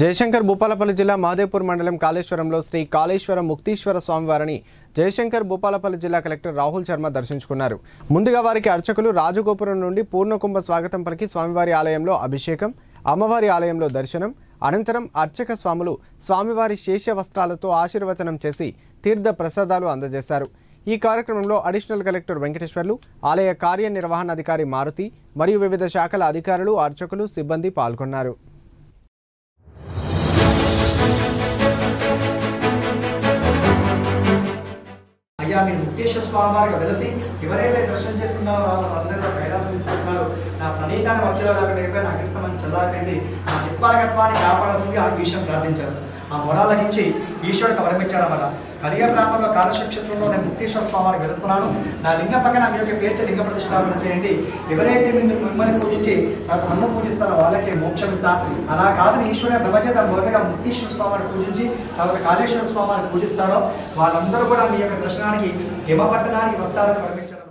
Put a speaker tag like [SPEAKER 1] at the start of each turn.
[SPEAKER 1] జయశంకర్ భూపాలపల్లి జిల్లా మాదేపూర్ మండలం కాళేశ్వరంలో శ్రీ కాళేశ్వర ముక్తీశ్వర స్వామివారిని జయశంకర్ భూపాలపల్లి జిల్లా కలెక్టర్ రాహుల్ శర్మ దర్శించుకున్నారు. ముందుగా వారికి అర్చకులు రాజగోపురం నుండి పూర్ణకుంభ స్వాగతం పలికి స్వామివారి ఆలయంలో అభిషేకం అమ్మవారి ఆలయంలో దర్శనం అనంతరం అర్చక స్వాములు స్వామివారి శేష వస్త్రాలతో ఆశీర్వచనం చేసి తీర్థ ప్రసాదాలు అందజేశారు. ఈ కార్యక్రమంలో అడిషనల్ కలెక్టర్ వెంకటేశ్వర్లు ఆలయ కార్యనిర్వహణాధికారి మారుతి మరియు వివిధ శాఖల అధికారులు అర్చకులు సిబ్బంది పాల్గొన్నారు.
[SPEAKER 2] అయ్యా మీరు ముక్తేశ్వర స్వామి వారిగా వెలసి ఎవరైతే దర్శనం చేసుకున్నారో వాళ్ళందరూ కైలాసం తీసుకుంటున్నారు. నా ప్రణీతాన్ని వచ్చేవాళ్ళ నాకు ఇస్తామని చల్లారిపోయింది. నా నిప్పాలకత్వాన్ని కాపాడాల్సిందిగా ఆ విషయం ప్రార్థించారు ఆ మొడాలకించి ఈశ్వరుడికి వరమిచ్చాడు వల్ల కలిగ బ్రాహ్మణంలో కాలక్షేత్రంలో నేను ముక్తేశ్వర స్వామిని వారికి వెలుస్తున్నాను. నా లింగ పక్కన మీ యొక్క పేర్చి లింగ ప్రతిష్టాపన చేయండి ఎవరైతే మీరు మిమ్మల్ని పూజించి నాకు నన్ను పూజిస్తారో వాళ్ళకి మోక్షం ఇస్తా. అలా కాదని ఈశ్వరుని బ్రహ్మచేత మొదటగా ముక్తేశ్వర స్వామిని పూజించి తర్వాత కాళేశ్వర స్వామిని పూజిస్తారో వాళ్ళందరూ కూడా మీ యొక్క దర్శనానికి హిమపట్టణానికి వస్తారని వరమించారు